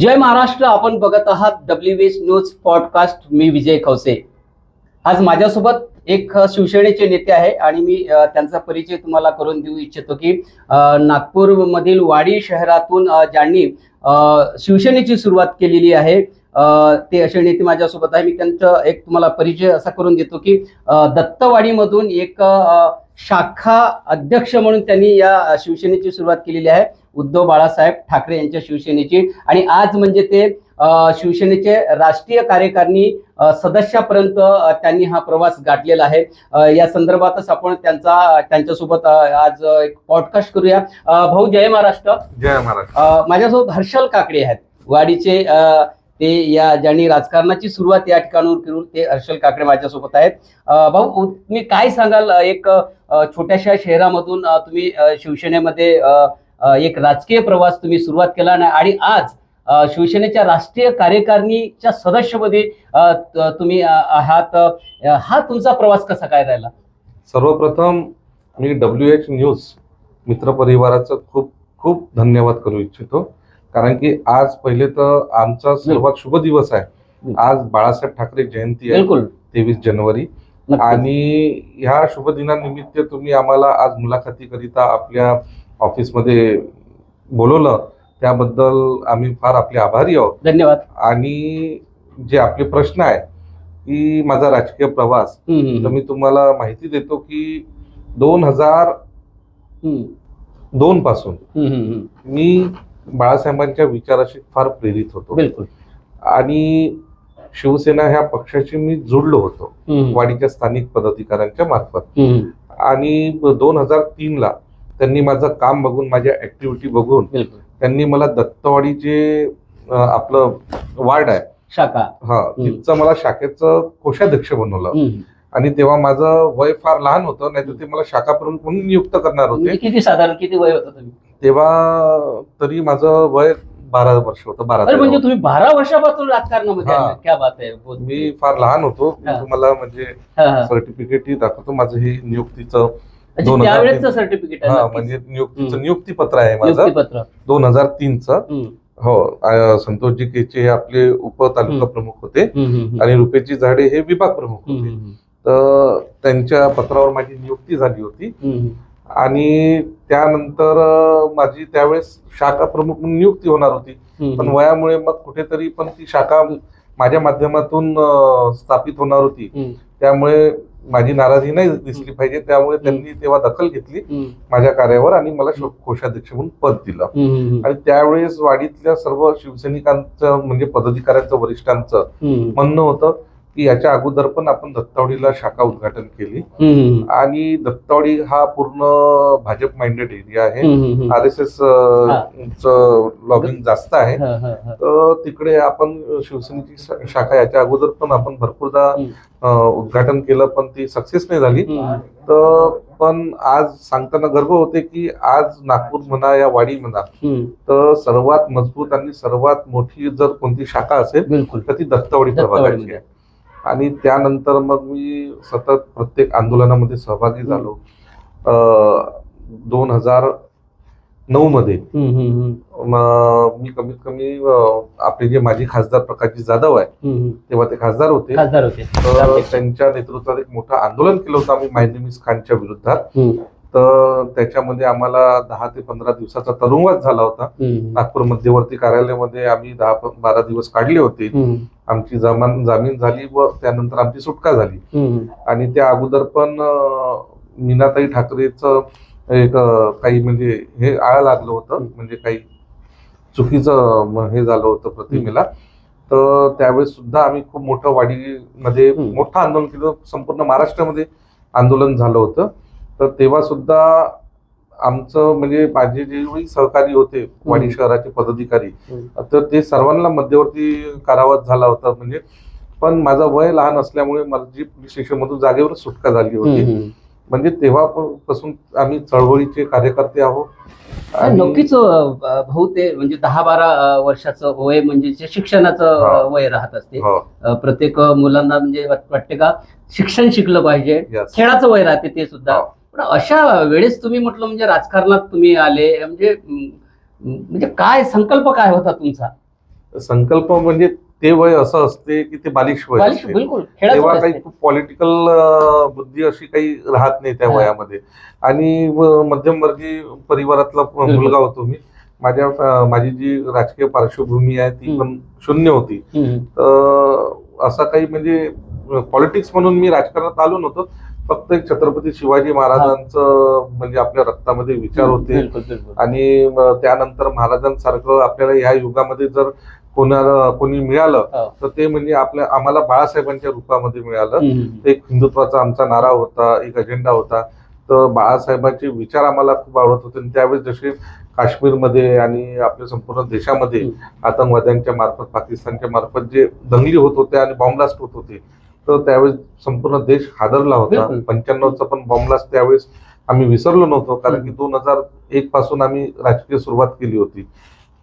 जय महाराष्ट्र आपण बघत आहात डब्ल्यू एच न्यूज पॉडकास्ट मी विजय खवसे आज माझ्यासोबत एक शिवसेनेचे नेते आहे आणि मी त्यांचा परिचय तुम्हाला करून देऊ इच्छितो की नागपूर नागपूरमधील वाडी शहरातून ज्यांनी शिवसेनेची सुरुवात केलेली आहे ते असे नेते माझ्यासोबत आहे. मी त्यांचा एक तुम्हाला परिचय असा करून देतो की दत्तवाडीमधून एक शाखा अध्यक्ष म्हणून त्यांनी या शिवसेनेची सुरुवात केलेली आहे. उद्धव बाळासाहेब ठाकरे यांच्या शिवसेनेची. आणि आज म्हणजे ते शिवसेनेचे राष्ट्रीय कार्यकारिणी सदस्यापर्यंत त्यांनी हा प्रवास गाठलेला आहे. या संदर्भातच आपण त्यांचा त्यांच्यासोबत आज एक पॉडकास्ट करूया. भाऊ जय महाराष्ट्र. जय महाराष्ट्र. माझ्यासोबत हर्षल काकडे आहेत. वाडीचे ते या ज्यांनी राजकारणाची सुरुवात या ठिकाणावर केली ते हर्षल काकडे माझ्यासोबत आहेत. भाऊ तुम्ही काय सांगाल? एक छोट्याशा शहरामधून तुम्ही शिवसेनेमध्ये एक राजकीय प्रवास तुम्ही सुरुवात केला आणि आज शिवसेनेच्या राष्ट्रीय कार्यकारिणीच्या त- तुम्ही आहात. हा तुमचा प्रवास कसा काय राहिला? सर्वप्रथम मी डब्ल्यू एच न्यूज मित्रपरिवाराचं खूप खूप धन्यवाद करू इच्छितो. कारण की आज पहिले तर आमचा सर्वात शुभ दिवस आहे. आज बाळासाहेब ठाकरे जयंती आहे. बिलकुल. तेवीस जानेवारी. आणि ह्या शुभ दिनानिमित्त तुम्ही आम्हाला आज मुलाखतीकरिता आपल्या ऑफिसमध्ये बोलवलं त्याबद्दल आम्ही फार आपले आभारी आहोत. धन्यवाद. आणि जे आपले प्रश्न आहे की माझा राजकीय प्रवास तर मी तुम्हाला माहिती देतो की दोन हजार दोन पासून. मी बाळासाहेबांच्या विचाराशी फार प्रेरित होतो. बिलकुल. आणि शिवसेना ह्या पक्षाशी मी जुडलो होतो. वाडीच्या स्थानिक पदाधिकाऱ्यांच्या मार्फत. आणि दोन हजार तीन ला त्यांनी माझं काम बघून माझ्या ऍक्टिव्हिटी बघून त्यांनी मला दत्तवाडी जे आपलं वार्ड आहे शाखा हा तिथचं मला शाखेचं कोषाध्यक्ष बनवलं. आणि तेव्हा माझं वय फार लहान होतं नाही तर ते मला शाखा प्रमुख म्हणून नियुक्त करणार होते म्हणजे किती साधारण किती वय होतं तेव्हा तरी माझं वय बारा वर्ष होतं बारा म्हणजे. तुम्ही बारा वर्षापासून राजकारणामध्ये. आहे. क्या बात आहे बहुत. मी फार लहान होतो. तुम्हाला म्हणजे. सर्टिफिकेटही दाखवतो माझं हे नियुक्तीचं दोन हजार त्यावेळेचं तीन. सर्टिफिकेट हा आहे म्हणजे नियुक्तीचं हम्म. नियुक्तीपत्र आहे माझं. नियुक्तीपत्र. दोन हजार तीनचं. हम्म, हो अं, संतोषजी केचे हे आपले उप तालुका हम्म. प्रमुख होते हम्म, हम्म, आणि रुपेची झाडे हे विभाग प्रमुख हम्म, होते. हम्म, तर त्यांच्या पत्रावर माझी नियुक्ती झाली होती. हम्म, आणि त्यानंतर अं, माझी त्यावेळेस शाखा प्रमुख म्हणून नियुक्ती होणार होती. हम्म, पण वयामुळे मग कुठेतरी पण ती शाखा माझ्या माध्यमातून अं, स्थापित होणार होती. हम्म, त्यामुळे माझी नाराजी नाही दिसली पाहिजे त्यामुळे त्यांनी तेव्हा दखल घेतली माझ्या कार्यावर आणि मला कोषाध्यक्ष म्हणून पद दिलं. आणि त्यावेळेस वाडीतल्या सर्व शिवसैनिकांचं म्हणजे पदाधिकाऱ्यांचं वरिष्ठांचं म्हणणं होतं की याच्या अगोदर पण आपण दत्तावडीला शाखा उद्घाटन केली. आणि दत्तावडी हा पूर्ण भाजप माइंडेड एरिया आहे. आर एस एस लॉगिंग जास्त आहे. तर तिकडे आपण शिवसेनेची शाखा याच्या अगोदर पण आपण भरपूरदा उद्घाटन केलं पण ती सक्सेस नाही झाली. तर पण आज सांगताना गर्व होते की आज नागपूर म्हणा या वाडी म्हणा तर सर्वात मजबूत आणि सर्वात मोठी जर कोणती शाखा असेल तर ती दत्तावडी प्रभागाची. आहे. आणि त्यानंतर मग मी सतत प्रत्येक आंदोलनामध्ये सहभागी झालो. दोन हजार नऊ मध्ये म- कमीत कमी आपले जे माजी खासदार प्रकाशजी जाधव आहे. तेव्हा ते खासदार होते. खासदार होते. तर त्यांच्या नेतृत्वात एक मोठं आंदोलन केलं होतं आम्ही मायनेमिस खानच्या विरोधात तर त्याच्यामध्ये आम्हाला दहा ते पंधरा दिवसाचा तरुणवाद झाला होता. नागपूर मध्यवर्ती कार्यालयामध्ये आम्ही दहा बारा दिवस काढले होते. आमची जमान जामीन झाली व त्यानंतर आमची सुटका झाली. आणि त्या अगोदर पण मीनाताई ठाकरेचं एक काही म्हणजे हे आळा लागलं होतं. म्हणजे काही चुकीचं हे झालं होतं प्रतिमेला. तर त्यावेळेस सुद्धा आम्ही खूप मोठं वाडीमध्ये. मोठं आंदोलन केलं. संपूर्ण महाराष्ट्रामध्ये आंदोलन झालं होतं. तर तेव्हा सुद्धा आमचं म्हणजे माझे जे सहकारी होते वाडी शहराचे पदाधिकारी. तर ते सर्वांना मध्यवर्ती कारावास झाला होता म्हणजे पण माझं वय लहान असल्यामुळे माझी पोलीस स्टेशनमधून जागेवर सुटका झाली होती. म्हणजे तेव्हापासून आम्ही चळवळीचे कार्यकर्ते आहोत नक्कीच भाऊ ते म्हणजे दहा बारा वर्षाचं वय म्हणजे जे शिक्षणाचं वय राहत असते हो, प्रत्येक मुलांना म्हणजे वाट- वाटते का शिक्षण शिकलं पाहिजे. खेळाचं वय राहते ते सुद्धा हो. पण अशा वेळेस तुम्ही म्हटलं म्हणजे राजकारणात तुम्ही आले म्हणजे म्हणजे काय संकल्प काय होता तुमचा संकल्प म्हणजे ते वय असं असते की ते बालिश वय तेव्हा काही. खूप पॉलिटिकल बुद्धी अशी काही राहत नाही त्या. वयामध्ये आणि मध्यमवर्गीय परिवारातला मुलगा होतो मी माझ्या माझी जी राजकीय पार्श्वभूमी आहे ती. पण शून्य होती. तर असं काही म्हणजे पॉलिटिक्स म्हणून मी राजकारणात आलो नव्हतो फक्त एक छत्रपती शिवाजी महाराजांचं म्हणजे आपल्या रक्तामध्ये विचार होते आणि त्यानंतर महाराजांसारखं आपल्याला ह्या युगामध्ये जर कोणाला कोणी मिळालं हो. तर ते म्हणजे आपल्या आम्हाला बाळासाहेबांच्या रूपामध्ये मिळालं. एक हिंदुत्वाचा आमचा नारा होता एक अजेंडा होता तर बाळासाहेबांचे विचार आम्हाला खूप आवडत होते आणि त्यावेळेस जसे काश्मीरमध्ये आणि आपल्या संपूर्ण देशामध्ये. आतंकवाद्यांच्या मार्फत पाकिस्तानच्या मार्फत जे दंगली होत होते आणि बॉम्बलास्ट होत होते तर त्यावेळेस संपूर्ण देश हादरला होता. पंच्याण्णवचा पण बॉम्बलास्ट त्यावेळेस आम्ही विसरलो नव्हतो कारण की दोन हजार एक पासून आम्ही राजकीय सुरुवात केली होती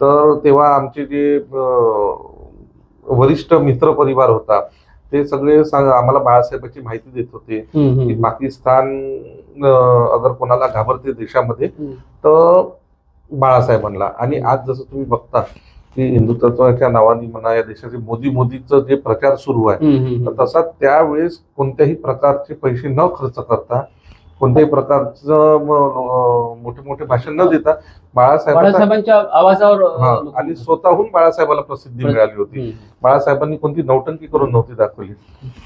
तर तेव्हा आमचे जे वरिष्ठ मित्र परिवार होता ते सगळे सांग आम्हाला बाळासाहेबांची माहिती देत होते. की. पाकिस्तान अगर कोणाला घाबरते देशामध्ये. तर बाळासाहेबांना आणि आज जसं तुम्ही बघता की हिंदुत्वाच्या नावाने म्हणा या देशाचे मोदी मोदीचं जे प्रचार सुरू आहे. तर तसा त्यावेळेस कोणत्याही प्रकारचे पैसे न खर्च करता कोणत्याही प्रकारचं मोठे मोठे भाषण न देता बाळासाहेबांच्या आवाजावर आणि स्वतःहून बाळासाहेबाला प्रसिद्धी मिळाली होती. बाळासाहेबांनी कोणती नौटंकी करून नव्हती दाखवली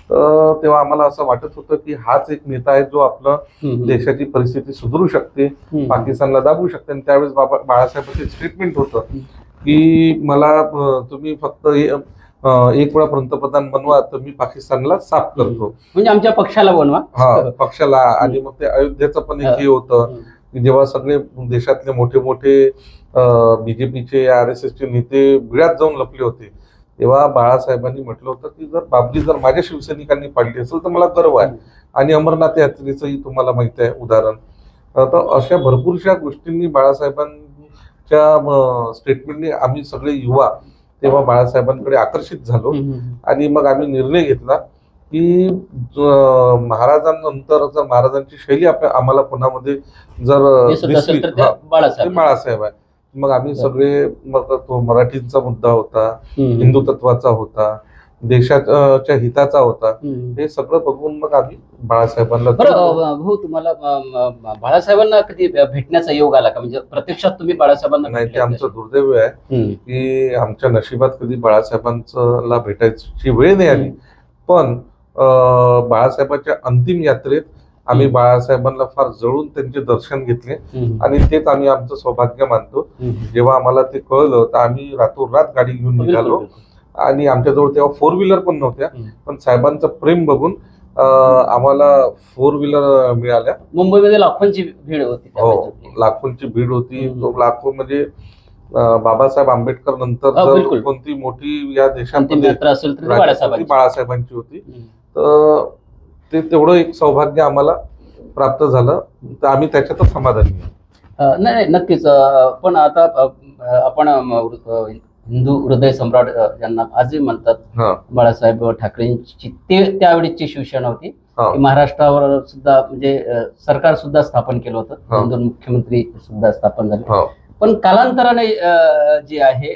तर तेव्हा आम्हाला असं वाटत होतं की हाच एक नेता आहे जो आपलं. देशाची परिस्थिती सुधारू शकते. पाकिस्तानला दाबू शकते आणि त्यावेळेस बाबा बाळासाहेबांचे स्टेटमेंट होतं. की मला तुम्ही फक्त एक वेळा पंतप्रधान बनवा तर मी पाकिस्तानला साफ करतो. म्हणजे आमच्या पक्षाला बनवा. हा पक्षाला. आणि मग ते अयोध्येचं पण एक हे. होतं. जेव्हा सगळे देशातले मोठे मोठे बीजेपीचे आर एस एसचे नेते बिळात जाऊन लपले होते तेव्हा बाळासाहेबांनी म्हटलं होतं की जर बाबरी जर माझ्या शिवसैनिकांनी पाडली असेल तर मला गर्व आहे. आणि अमरनाथ यात्रेचंही तुम्हाला माहीत आहे उदाहरण. तर अशा भरपूरशा गोष्टींनी बाळासाहेबांच्या स्टेटमेंटने आम्ही सगळे युवा तेव्हा बाळासाहेबांकडे आकर्षित झालो. आणि मग आम्ही निर्णय घेतला की महाराजांनंतर जर महाराजांची शैली आपल्या आम्हाला कोणामध्ये जर दिसली बाळासाहेब आहे मग आम्ही. सगळे मग तो मराठींचा मुद्दा होता हम्म. हिंदू तत्वाचा होता देशाच्या हिताचा होता. हे सगळं बघून मग आम्ही बाळासाहेबांना भाऊ तुम्हाला बाळासाहेबांना कधी भेटण्याचा योग आला का म्हणजे प्रत्यक्षात तुम्ही बाळासाहेबांना नाही ते आमचं दुर्दैव आहे. की आमच्या नशिबात कधी बाळासाहेबांचं भेटायची वेळ नाही आली पण बाळासाहेबांच्या अंतिम यात्रेत आम्ही. बाळासाहेबांना फार जवळून त्यांचे दर्शन घेतले. आणि तेच आम्ही आमचं सौभाग्य मानतो. जेव्हा आम्हाला ते कळलं तर आम्ही रातोरात गाडी घेऊन निघालो. आणि आमच्याजवळ तेव्हा फोर व्हीलर पण नव्हत्या. पण साहेबांचं प्रेम बघून आम्हाला फोर व्हीलर मिळाल्या. मुंबईमध्ये लाखोंची भीड होती हो. लाखोंची भीड होती. लाखो म्हणजे बाबासाहेब आंबेडकर नंतर हो. कोणती मोठी या देशामध्ये बाळासाहेबांची. होती. तर ते तेवढं एक सौभाग्य आम्हाला प्राप्त झालं. तर आम्ही त्याच्यातच समाधानी नाही नक्कीच. पण आता आपण हिंदू हृदय सम्राट अ, यांना आजही म्हणतात बाळासाहेब ठाकरेंची ते त्यावेळीची शिवसेना होती. की महाराष्ट्रावर सुद्धा म्हणजे सरकार सुद्धा स्थापन केलं होतं. दोन मुख्यमंत्री सुद्धा स्थापन झाले. पण कालांतराने जे आहे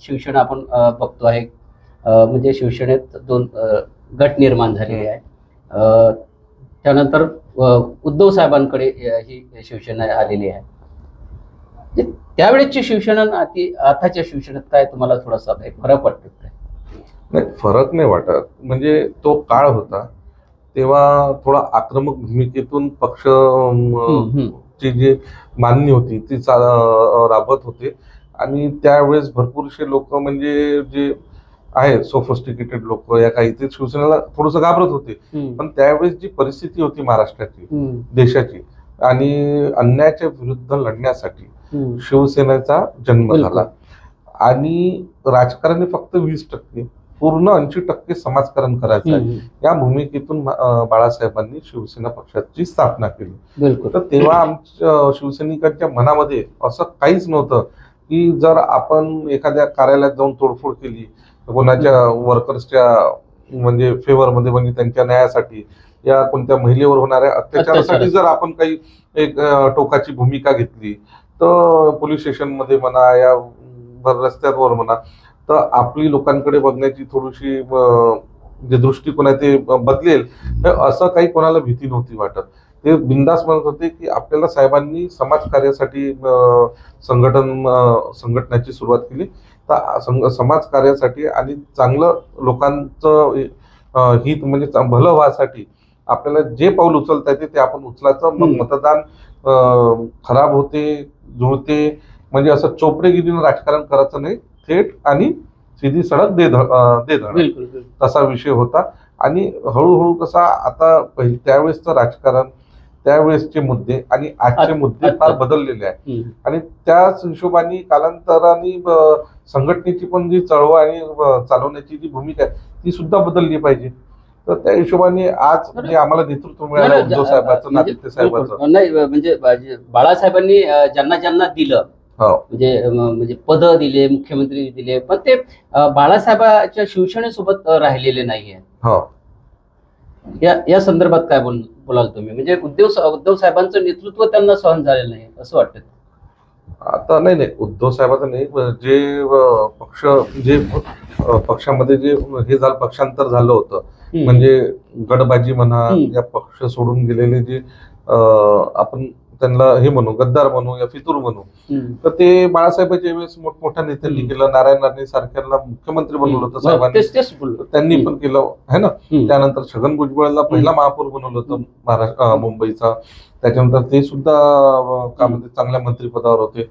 शिवसेना आपण बघतो आहे म्हणजे शिवसेनेत दोन गट निर्माण झालेले आहे. त्यानंतर उद्धव साहेबांकडे ही शिवसेना आलेली आहे. त्यावेळेची शिवसेना आणि आती- आताच्या शिवसेनेत काय तुम्हाला थोडासा काही फरक वाटतो काय नाही फरक नाही वाटत. म्हणजे तो काळ होता तेव्हा थोडा आक्रमक भूमिकेतून पक्ष. ची जी मान्य होती ती राबत होते. आणि त्यावेळेस भरपूरसे लोक म्हणजे जे आहे सोफिस्टिकेटेड लोक या काही ते शिवसेनेला थोडस घाबरत होते. पण त्यावेळेस जी परिस्थिती होती महाराष्ट्राची देशाची आणि अन्यायाच्या विरुद्ध लढण्यासाठी. शिवसेनेचा जन्म. झाला. आणि राजकारणी फक्त वीस टक्के पूर्ण ऐंशी टक्के समाजकारण करायचं आहे. या भूमिकेतून बाळासाहेबांनी शिवसेना पक्षाची स्थापना केली. तर तेव्हा आमच्या शिवसैनिकांच्या मनामध्ये असं काहीच नव्हतं की जर आपण एखाद्या कार्यालयात जाऊन तोडफोड केली कोणाच्या वर्कर्सच्या म्हणजे फेवरमध्ये म्हणजे त्यांच्या न्यायासाठी या कोणत्या महिलेवर होणाऱ्या अत्याचारासाठी. जर आपण काही एक टोकाची भूमिका घेतली तर पोलीस स्टेशनमध्ये म्हणा या भर रस्त्यांवर म्हणा तर आपली लोकांकडे बघण्याची थोडीशी जे दृष्टिकोन आहे ते बदलेल. तर असं काही कोणाला भीती नव्हती वाटत. ते बिंदास म्हणत होते की आपल्याला साहेबांनी समाजकार्यासाठी अं, संघटन संघटनाची सुरुवात केली. तर संघ- समाजकार्यासाठी आणि चांगलं लोकांचं हित म्हणजे भलं व्हासाठी आपल्याला जे पाऊल उचलता येते ते आपण उचलायचं. मग. मतदान खराब होते जुळते. म्हणजे असं चोपडेगिरीनं राजकारण करायचं नाही. थेट आणि सीधी सडक दे दे. तसा विषय होता. आणि हळूहळू कसा आता पहिले त्यावेळेसचं राजकारण त्यावेळेसचे मुद्दे आणि आजचे मुद्दे फार बदललेले आहेत. आणि त्याच हिशोबाने कालांतराने संघटनेची पण जी चळवळ आणि चालवण्याची जी भूमिका आहे ती सुद्धा बदलली पाहिजे. तर त्या हिशोबाने आज जे आम्हाला नेतृत्व मिळालं उद्धव साहेबांचं म्हणजे- आदित्य साहेबांचं. नाही म्हणजे म्हणजे बाळासाहेबांनी ज्यांना ज्यांना दिलं हो. म्हणजे म्हणजे पद दिले मुख्यमंत्री दिले पण ते बाळासाहेबाच्या शिवसेनेसोबत राहिलेले नाहीये. हो. या या संदर्भात काय बोल बोलाल तुम्ही? म्हणजे उद्धव उद्धव साहेबांचं नेतृत्व त्यांना सहन झालेलं नाही असं वाटतं. आता नाही नाही. उद्धव साहेबांचं नाही जे पक्ष जे पक्षामध्ये जे हे झालं पक्षांतर झालं होतं. म्हणजे गडबाजी म्हणा. या पक्ष सोडून गेलेले जे आपण त्यांना हे म्हणू गद्दार म्हणू या फितूर म्हणू. तर ते बाळासाहेबांच्या वेळेस मोठमोठ्या नेत्यांनी. केलं नारायण राणे सारख्यांना मुख्यमंत्री बनवलं होतं साहेबांनी. त्यांनी. पण केलं है ना. त्यानंतर छगन भुजबळला पहिला महापौर बनवलं होतं महाराष्ट्र मुंबईचा. त्याच्यानंतर ते सुद्धा अं, का म्हणते चांगल्या मंत्रिपदावर होते.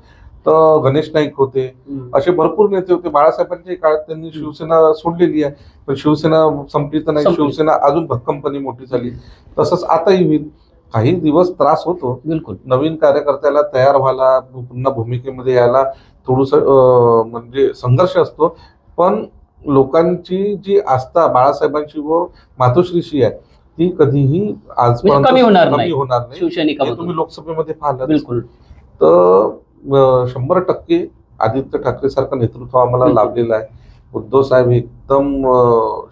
तर गणेश नाईक होते. असे भरपूर नेते होते. बाळासाहेबांच्या काळात त्यांनी शिवसेना सोडलेली आहे. पण शिवसेना संपली तर नाही. शिवसेना अजून भक्कमपणे मोठी झाली. तसंच आताही होईल. काही दिवस त्रास होतो. बिलकुल. नवीन कार्यकर्त्याला तयार व्हायला पुन्हा भूमिकेमध्ये यायला थोडस म्हणजे संघर्ष असतो. पण लोकांची जी आस्था बाळासाहेबांची व मातोश्रीशी आहे ती कधीही आजपर्यंत म्हणजे कमी होणार नाही. होणार नाही. हे शिवसैनिकामधून तुम्ही लोकसभेमध्ये पाहिलं बिलकुल. तर शंभर टक्के आदित्य ठाकरे सारखं नेतृत्व आम्हाला. लाभलेलं आहे. उद्धव साहेब एकदम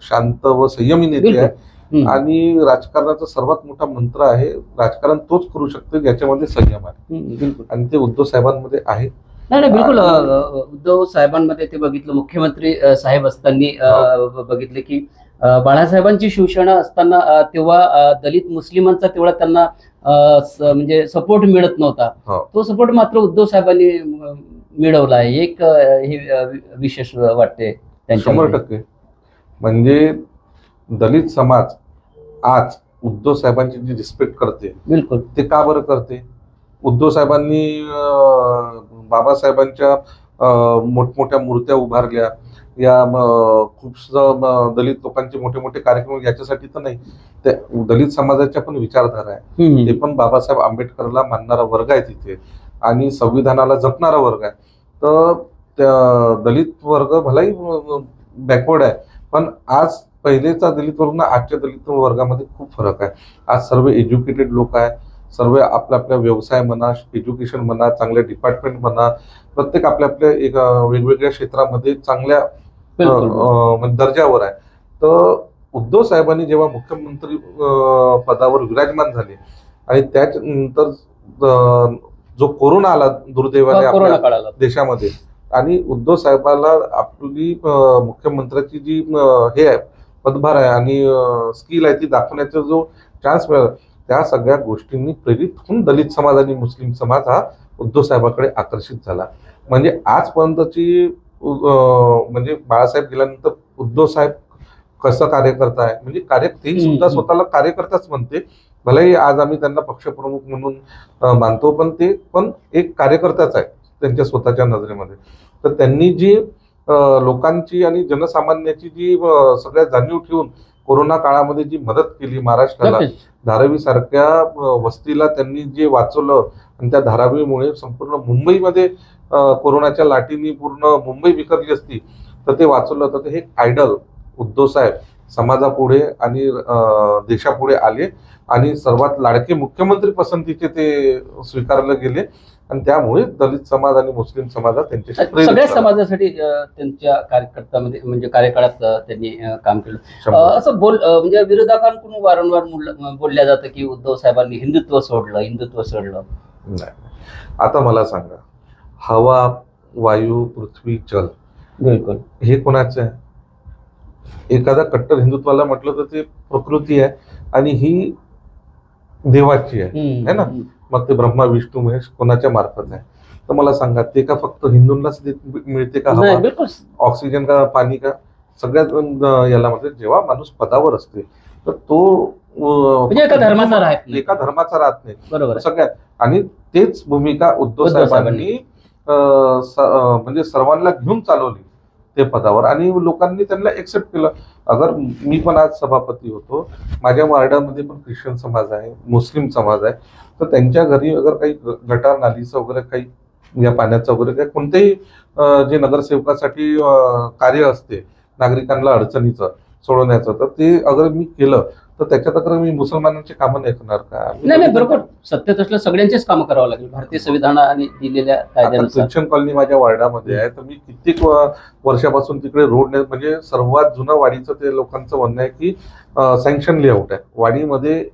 शांत व संयमी नेते. आहे. आणि राजकारणाचा सर्वात मोठा मंत्र आहे राजकारण तोच करू शकतो ज्याच्यामध्ये संयम आहे. आणि ते उद्धव साहेबांमध्ये आहे. नाही नाही बिलकुल उद्धव साहेबांमध्ये ते बघितलं. मुख्यमंत्री साहेब असताना ब- बघितले की बाळासाहेबांची शिवसेना असताना तेव्हा दलित मुस्लिमांचा तेवढा त्यांना म्हणजे सपोर्ट मिळत नव्हता. हो. तो सपोर्ट मात्र उद्धव साहेबांनी मिळवला आहे. एक हे विशेष वाटते शंभर टक्के. म्हणजे दलित समाज आज उद्धव साहेबांची जी रिस्पेक्ट करते बिलकुल. ते का बरं करते? उद्धव साहेबांनी बाबासाहेबांच्या मोठमोठ्या मूर्त्या उभारल्या. या खूप दलित लोकांचे मोठे मोठे कार्यक्रम याच्यासाठी तर नाही. त्या दलित समाजाच्या पण विचारधारा आहे. ते पण बाबासाहेब आंबेडकरला मानणारा वर्ग आहे तिथे. आणि संविधानाला जपणारा वर्ग आहे. तर त्या दलित वर्ग भलाही बॅकवर्ड आहे. पण आज पहिलेचा दलित वर्ग आणि आजच्या दलित वर्गामध्ये खूप फरक आहे. आज सर्व एज्युकेटेड लोक आहे. सर्व आपल्या आपल्या व्यवसाय म्हणा एज्युकेशन म्हणा चांगल्या डिपार्टमेंट म्हणा प्रत्येक आपल्या आपल्या एक वेगवेगळ्या क्षेत्रामध्ये चांगल्या बिलकुल म्हणजे दर्जावर आहे. तर उद्धव साहेबांनी जेव्हा मुख्यमंत्री पदावर विराजमान झाले आणि त्याच्यानंतर जो कोरोना आला दुर्दैवाने कोरोना आपल्या देशामध्ये आणि उद्धव साहेबाला आपली मुख्यमंत्र्याची जी हे आहे पदभार आहे आणि स्किल आहे ती दाखवण्याचा जो चान्स मिळाला त्या सगळ्या गोष्टींनी प्रेरित होऊन दलित समाज आणि मुस्लिम समाज हा उद्धव साहेबाकडे आकर्षित झाला. म्हणजे आजपर्यंतची म्हणजे बाळासाहेब गेल्यानंतर उद्धव साहेब कसं कार्यकर्ता आहे म्हणजे कार्य हम्म, सुद्धा. स्वतःला कार्यकर्ताच म्हणते भलेही आज आम्ही त्यांना पक्षप्रमुख म्हणून मानतो पण ते पण एक कार्यकर्ताच आहे त्यांच्या स्वतःच्या नजरेमध्ये तर त्यांनी जी लोकांची आणि जनसामान्याची जी अं, सगळ्यात जाणीव ठेवून कोरोना काळामध्ये जी मदत केली महाराष्ट्राला. धारावी सारख्या वस्तीला त्यांनी जे वाचवलं आणि त्या धारावीमुळे संपूर्ण मुंबईमध्ये कोरोनाच्या लाटीनी पूर्ण मुंबई विखरली असती तर ते वाचवलं तर हे आयडल उद्धव साहेब समाजापुढे आणि देशापुढे आले आणि सर्वात लाडके मुख्यमंत्री पसंतीचे ते स्वीकारले गेले. आणि त्यामुळे दलित समाज आणि मुस्लिम समाजात प्रेरित सगळ्या. समाजासाठी त्यांच्या कार्यकर्त्यामध्ये म्हणजे कार्यकाळात त्यांनी काम केलं. असं बोल म्हणजे विरोधकांकडून वारंवार बोलल्या जातं की उद्धव साहेबांनी हिंदुत्व सोडलं हिंदुत्व सोडलं. आता मला सांगा हवा वायू पृथ्वी जल. बिलकुल. हे कोणाचं आहे? एखादा कट्टर हिंदुत्वाला म्हटलं तर ते प्रकृती आहे आणि ही देवाची आहे. है ना? मग ते ब्रह्मा विष्णू महेश कोणाच्या मार्फत आहे तर मला सांगा ते का फक्त हिंदूंनाच मिळते का हवा? ऑक्सिजन का पाणी का? सगळ्यात याला म्हणजे जेव्हा माणूस पदावर असते तर तो म्हणजे एका धर्माचा राहत नाही. एका धर्माचा राहत नाही. बरोबर. सगळ्यात. आणि तेच भूमिका उद्धव साहेबांनी म्हणजे सर्वांना घेऊन चालवली ते पदावर आणि लोकांनी त्यांना एक्सेप्ट केलं. अगर मी पण आज सभापती होतो माझ्या वार्डामध्ये पण ख्रिश्चन समाज आहे मुस्लिम समाज आहे तर त्यांच्या घरी अगर काही ग- गटार नालीचं वगैरे काही या पाण्याचं वगैरे काही कोणतेही जे नगरसेवकासाठी कार्य असते नागरिकांना अडचणीचं सोडवण्याचं तर ते अगर मी केलं तर त्याच्यात अगर मी मुसलमानांची कामं नाही करणार का? नाही नाही बरोबर. सत्तेत असलं सगळ्यांचेच काम करावं लागेल. भारतीय संविधानाने दिलेल्या कायद्यानुसार. ख्रिश्चन कॉलनी माझ्या वार्डामध्ये आहे तर मी कित्येक वर्षापासून तिकडे रोड म्हणजे सर्वात जुनं वाडीचं ते लोकांचं म्हणणं आहे की सँक्शन लेआउट आहे. वाडीमध्ये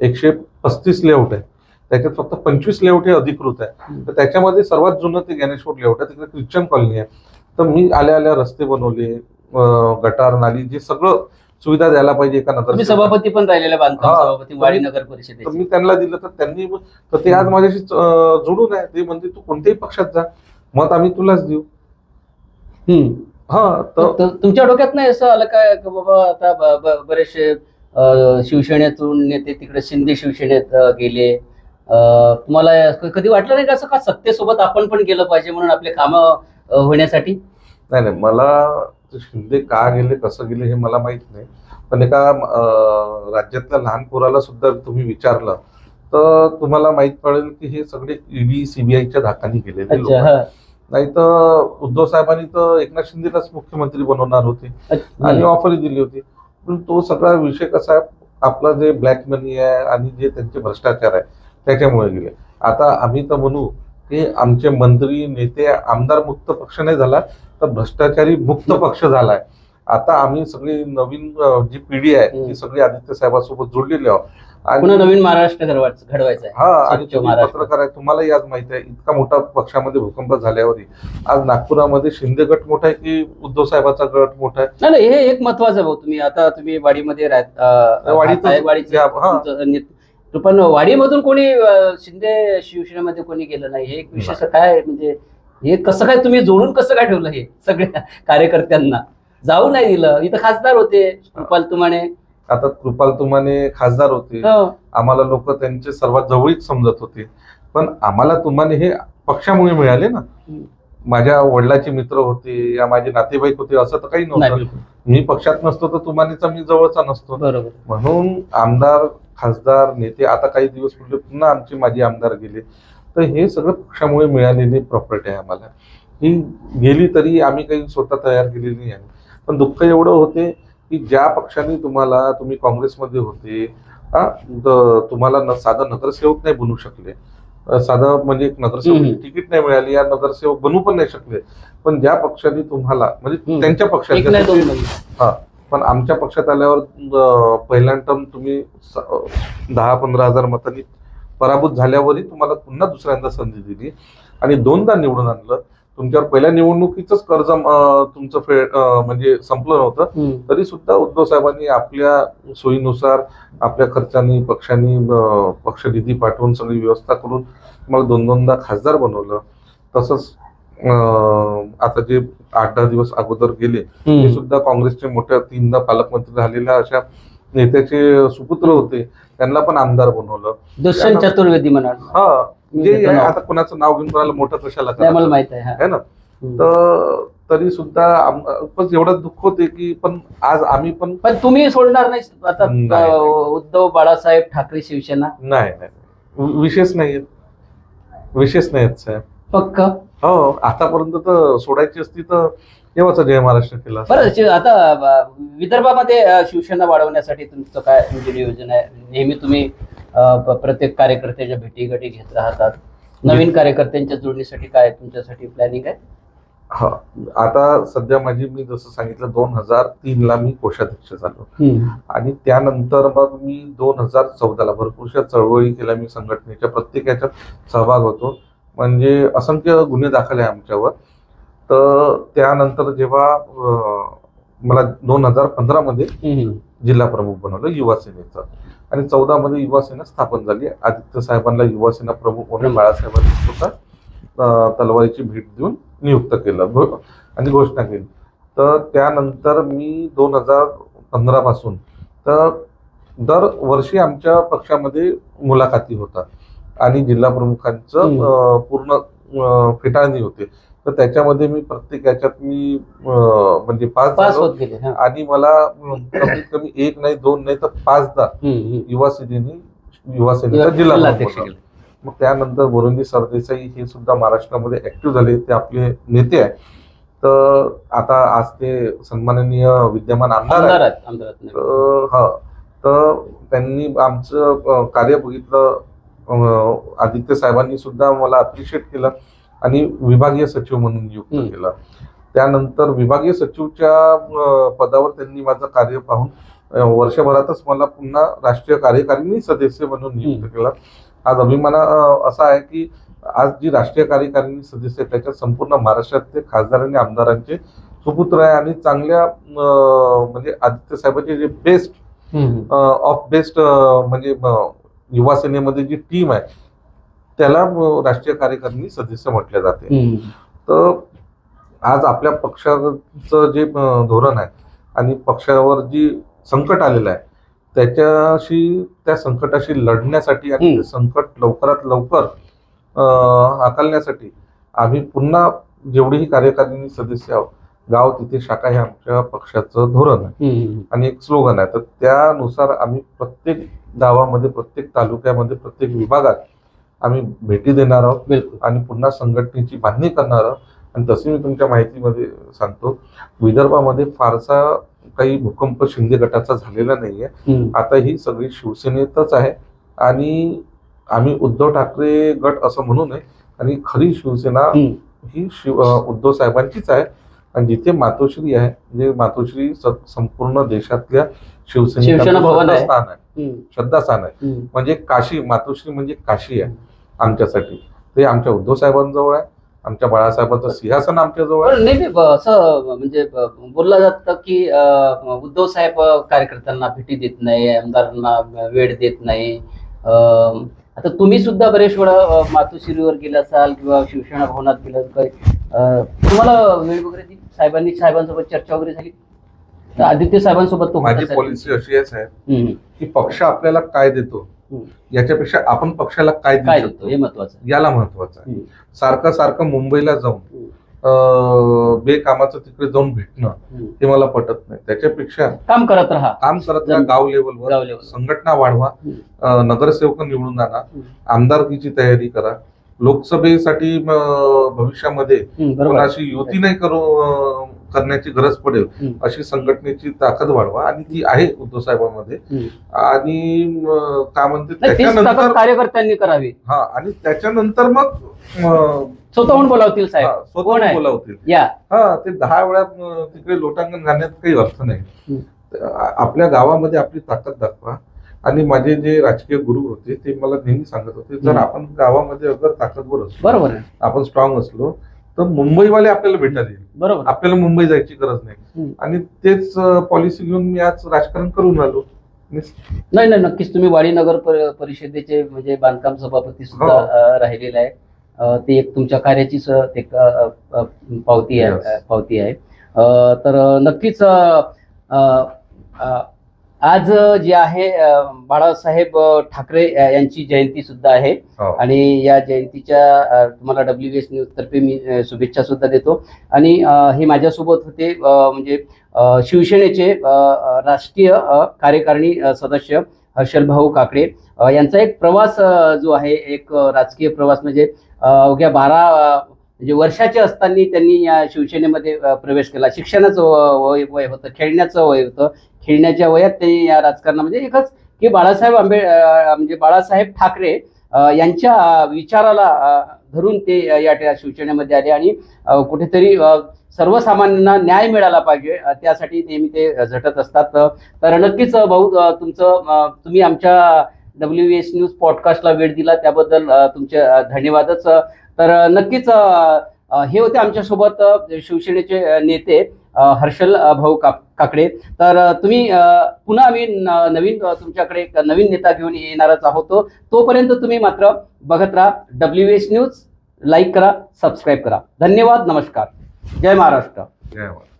एकशे पस्तीस लेआउट आहे. त्याच्यात फक्त पंचवीस लेआउट हे अधिकृत आहे. तर त्याच्यामध्ये सर्वात जुनं ते ज्ञानेश्वर लेआउट आहे. तिकडे ख्रिश्चन कॉलनी आहे. तर मी आल्या आल्या रस्ते बनवले गटार नाली जे सगळं सुविधा द्यायला पाहिजे एका नगर सभापती पण राहिलेले बांधकाम. सभापती वाडी नगर तर परिषदेचे मी त्यांना दिलं तर त्यांनी तर ते आज माझ्याशी जोडून आहे. ते म्हणते तू कोणत्याही पक्षात जा. मत आम्ही तुलाच देऊ. हम्म. हा तर तुमच्या डोक्यात नाही असं आलं काय बाबा आता बरेचसे शिवसेनेतून नेते तिकडे शिंदे शिवसेनेत गेले. तुम्हाला कधी वाटलं नाही का असं का सत्तेसोबत आपण पण गेलं पाहिजे म्हणून आपले कामं होण्यासाठी? नाही नाही. मला शिंदे का गेले कसं गेले हे मला माहीत नाही. पण एका राज्यातल्या लहान पोराला सुद्धा तुम्ही विचारलं तर तुम्हाला माहीत पडेल की हे सगळे ईडी सीबीआयच्या धाकाने गेलेले नाही तर उद्धव साहेबांनी तर एकनाथ शिंदेलाच मुख्यमंत्री बनवणार होते. आणि ऑफरही दिली होती. पण तो सगळा विषय कसा आहे आपला जे ब्लॅक मनी आहे आणि जे त्यांचे भ्रष्टाचार आहे त्याच्यामुळे गेले. आता आम्ही तर म्हणू की आमचे मंत्री नेते आमदार मुक्त पक्ष नाही झाला तर भ्रष्टाचारी मुक्त पक्ष झालाय आता आम्ही सगळी नवीन जी पिढी आहे. ती सगळी आदित्य साहेबांसोबत जोडलेली आहोत आणि नवीन महाराष्ट्र घडवायचं हा आणि स्वच्छ तुम्ही महाराष्ट्र. पत्रकार आहे तुम्हालाही आज माहिती आहे इतका मोठा पक्षामध्ये भूकंप झाल्यावरही आज नागपुरामध्ये शिंदे गट मोठा आहे की उद्धव साहेबाचा गट मोठा आहे नाही हे एक महत्वाचं भाऊ तुम्ही आता तुम्ही वाडीमध्ये वाडीचं हा. पण वाडीमधून कोणी शिंदे शिवसेनेमध्ये कोणी गेलं नाही? हे एक विशेष काय म्हणजे हे कसं काय तुम्ही जोडून कसं काय ठेवलं हे सगळ्या कार्यकर्त्यांना? जाऊ नाही दिलं. इथं खासदार होते कृपाल तुमाने. आता कृपाल तुमाने खासदार होते. हो. आम्हाला लोक त्यांचे सर्वात जवळीक समजत होते. पण आम्हाला तुमाने हे पक्षामुळे मिळाले ना. माझ्या वडिलाचे मित्र होते या माझे नातेवाईक होते असं तर काही नव्हतं. मी पक्षात नसतो तर तुमानेचा मी जवळचा नसतो. म्हणून आमदार खासदार नेते आता काही दिवस पुढे पुन्हा आमचे माजी आमदार गेले तर हे सगळं पक्षामुळे मिळालेली प्रॉपर्टी आहे आम्हाला ही गेली तरी आम्ही काही स्वतः तयार केलेली नाही आहे पण दुःख एवढं होते की ज्या पक्षाने तुम्हाला तुम्ही काँग्रेसमध्ये होते हा, तुम्हाला न साधं नगरसेवक नाही बनू शकले साधं म्हणजे एक नगरसेवक. तिकीट नाही मिळाली या नगरसेवक बनू पण नाही शकले पण ज्या पक्षाने तुम्हाला म्हणजे. त्यांच्या दोन नाही. पण आमच्या पक्षात आल्यावर पहिल्यांदा टर्म तुम्ही दहा पंधरा हजार मतांनी पराभूत झाल्यावरही तुम्हाला पुन्हा दुसऱ्यांदा संधी दिली. आणि दोनदा निवडून आणलं. तुमच्यावर पहिल्या निवडणुकीच कर्ज तुमचं फे अं, म्हणजे संपलं नव्हतं. तरी सुद्धा उद्धव साहेबांनी आपल्या सोयीनुसार आपल्या खर्चानी पक्षांनी पक्ष निधी पाठवून सगळी व्यवस्था करून तुम्हाला दोन दोनदा खासदार बनवलं. तसंच आता जे आठ दहा दिवस अगोदर गेले ते. सुद्धा काँग्रेसचे मोठ्या तीनदा पालकमंत्री झालेल्या अशा नेत्याचे सुपुत्र होते त्यांना पण आमदार बनवलं दुष्यंत चतुर्वेदी म्हणा हा जे. आता कोणाचं नाव घेऊन कोणाला मोठं कशाला? माहीत आहे ना. तर तरी सुद्धा पण एवढं दुःख होते की पण आज आम्ही पण पण तुम्ही सोडणार नाही आता. उद्धव बाळासाहेब ठाकरे शिवसेना नाही नाही विशेष नाही विशेष नाही आहेत साहेब पक्क. हो आतापर्यंत तर सोडायची असती तर तेव्हाच जय महाराष्ट्र केला. बरं शि- आता अं, विदर्भामध्ये अं, शिवसेना वाढवण्यासाठी तुमचं काय म्हणजे नियोजन आहे? नेहमी तुम्ही अं, प- प्रत्येक कार्यकर्त्याच्या भेटी गाठी घेत राहतात. नवीन कार्यकर्त्यांच्या जोडणीसाठी काय तुमच्यासाठी प्लॅनिंग आहे? हा आता सध्या माझी मी जसं सांगितलं दोन हजार तीन ला मी कोषाध्यक्ष झालो. आणि त्यानंतर मग मी दोन हजार चौदाला भरपूरशा चळवळी केल्या मी संघटनेच्या प्रत्येक याच्यात सहभाग होतो. म्हणजे असंख्य गुन्हे दाखल आहे आमच्यावर. तर त्यानंतर जेव्हा मला दोन हजार पंधरा मध्ये हम्म. जिल्हा प्रमुख बनवलं युवा सेनेचं. आणि चौदा मध्ये युवा सेना स्थापन झाली. आदित्य साहेबांना युवा सेना प्रमुख म्हणून बाळासाहेबांनी स्वतः तलवारीची भेट देऊन नियुक्त केलं. आणि घोषणा केली. तर त्यानंतर मी दोन हजार पंधरा पासून तर दरवर्षी आमच्या पक्षामध्ये मुलाखती होतात. आणि जिल्हा प्रमुखांचं पूर्ण फेटाळणी होते. तर त्याच्यामध्ये मी प्रत्येक याच्यात मी म्हणजे पाच. आणि मला कमीत कमी एक नाही दोन नाही तर पाचदा. युवा सेनेने युवा सेनेचा जिल्हा. मग त्यानंतर बोरंजी सरदेसाई हे सुद्धा महाराष्ट्रामध्ये ऍक्टिव्ह झाले. ते आपले नेते आहे तर आता आज ते सन्माननीय विद्यमान आमदार आहेत. हा. तर त्यांनी आमचं कार्य बघितलं. आदित्य साहेबांनी सुद्धा मला अप्रिशिएट केलं आणि विभागीय सचिव म्हणून नियुक्त. केलं त्यानंतर विभागीय सचिवच्या पदावर त्यांनी माझं कार्य पाहून वर्षभरातच मला पुन्हा राष्ट्रीय कार्यकारिणी सदस्य म्हणून नियुक्त. केलं आज अभिमान असा आहे की आज जी राष्ट्रीय कार्यकारिणी सदस्य त्याच्यात संपूर्ण महाराष्ट्रातले खासदार आणि आमदारांचे सुपुत्र आहे आणि चांगल्या म्हणजे आदित्य साहेबांचे जे बेस्ट. ऑफ बेस्ट म्हणजे युवा सेनेमध्ये जी टीम आहे त्याला राष्ट्रीय कार्यकारिणी सदस्य म्हटले जाते. तर आज आपल्या पक्षाचं जे धोरण आहे आणि पक्षावर जी संकट आलेलं आहे त्याच्याशी त्या संकटाशी लढण्यासाठी आणि संकट लवकरात लवकर हाकलण्यासाठी आम्ही पुन्हा जेवढीही कार्यकारिणी सदस्य आहोत गाव तिथे शाखा हे आमच्या पक्षाचं धोरण आहे. आणि एक स्लोगन आहे. तर त्यानुसार आम्ही प्रत्येक गावामध्ये प्रत्येक तालुक्यामध्ये प्रत्येक विभागात आम्ही भेटी देणार आहोत आणि पुन्हा संघटनेची बांधणी करणार आहोत. आणि तसे मी तुमच्या माहितीमध्ये सांगतो विदर्भामध्ये फारसा काही भूकंप शिंदे गटाचा झालेला नाहीये. आता ही सगळी शिवसेनेतच आहे. आणि आम्ही उद्धव ठाकरे गट असं म्हणू नये. आणि खरी शिवसेना. ही शिव उद्धव साहेबांचीच आहे. आणि जिथे मातोश्री आहे म्हणजे मातोश्री संपूर्ण देशातल्या शिवसेना भवन. श्रद्धास्थान आहे. श्रद्धास्थान आहे. म्हणजे काशी मातोश्री म्हणजे काशी आहे आमच्यासाठी. ते आमच्या उद्धव साहेबांजवळ आहे आमच्या बाळासाहेबांचं सिंहासन आमच्याजवळ नाही असं म्हणजे बोललं जातं की उद्धव साहेब कार्यकर्त्यांना भेटी देत नाही आमदारांना वेळ देत नाही. आता तुम्ही सुद्धा बरेच वेळा मातोश्रीवर गेला असाल किंवा शिवसेना भवनात गेला तुम्हाला वेळ वगैरे दिली? साहेबांनी साहेबांसोबत चर्चा वगैरे झाली तर आदित्य साहेबांसोबत तो माझी होता पॉलिसी अशी आहे साहेब हम्म, की पक्ष आपल्याला काय देतो हम्म. याच्यापेक्षा आपण पक्षाला काय काय देऊ देतो शकतो हे महत्वाचं. याला महत्वाचं आहे. सारखं सारखं मुंबईला जाऊन. अं, बेकामाचं तिकडे जाऊन भेटणं. हे मला पटत नाही त्याच्यापेक्षा काम करत राहा काम करत राहा गाव लेवलवर. संघटना वाढवा हम्म. अं, नगरसेवक निवडून आणा हम्म. आमदारकीची तयारी करा लोकसभेसाठी भविष्यामध्ये कोणाशी युती नाही करू करण्याची गरज पडेल. अशी संघटनेची ताकद वाढवा. आणि ती आहे उद्धव साहेबांमध्ये. आणि काय म्हणते त्याच्यानंतर कार्यकर्त्यांनी करावी. हा आणि त्याच्यानंतर मग स्वतःहून बोलावतील साहेब. कोण स्वतः आहे? बोलावतील. हा ते दहा वेळा तिकडे लोटांगण घालण्यात काही अर्थ नाही. आपल्या गावामध्ये आपली ताकद दाखवा. आणि माझे जे राजकीय गुरु होते ते मला नेहमी सांगत होते जर. आपण गावामध्ये अगर ताकदवर असलो बरोबर आहे. आपण स्ट्रॉंग असलो तर मुंबईवाले आपल्याला भेटायला येईल बरोबर. आपल्याला मुंबई जायची गरज नाही. आणि तेच पॉलिसी घेऊन मी आज राजकारण करून आलो. नाही नाही नक्कीच तुम्ही वाडी नगर पर- परिषदेचे म्हणजे बांधकाम सभापती सुद्धा हो. राहिलेले आहे. ते एक तुमच्या कार्याचीच एक पावती आहे पावती आहे. तर नक्कीच आज जे आहे बाळासाहेब ठाकरे यांची जयंती सुद्धा आहे. हो. आणि या जयंतीच्या तुम्हाला डब्ल्यू एस न्यूज तर्फे मी शुभेच्छा सुद्धा देतो. आणि हे माझ्यासोबत होते म्हणजे शिवसेनेचे राष्ट्रीय कार्यकारिणी सदस्य हर्षल भाऊ काकडे. यांचा एक प्रवास जो आहे एक राजकीय प्रवास म्हणजे अवघ्या बारा म्हणजे वर्षाचे असताना त्यांनी या शिवसेनेमध्ये प्रवेश केला. शिक्षणाचं वय वय होतं खेळण्याचं वय होतं. खेळण्याच्या वयात त्यांनी या राजकारणामध्ये म्हणजे एकच की बाळासाहेब आंबे म्हणजे बाळासाहेब ठाकरे यांच्या विचाराला धरून ते या शिवसेनेमध्ये आले आणि कुठेतरी सर्वसामान्यांना न्याय मिळाला पाहिजे त्यासाठी नेहमी ते झटत असतात. तर नक्कीच भाऊ तुमचं तुम्ही आमच्या डब्ल्यू एस न्यूज पॉडकास्टला वेळ दिला त्याबद्दल तुमचे धन्यवादच. तर नक्कीच हे होते आमच्यासोबत शिवसेनेचे नेते. हर्षल भाऊ का काकडे. तर तुम्ही पुन्हा आम्ही न- नवीन तुमच्याकडे एक नवीन नेता घेऊन येणारच आहोत. तोपर्यंत तुम्ही मात्र बघत राहा. डब्ल्यू एच न्यूज लाईक करा सबस्क्राईब करा. धन्यवाद नमस्कार. जय महाराष्ट्र. जय महाराष्ट्र.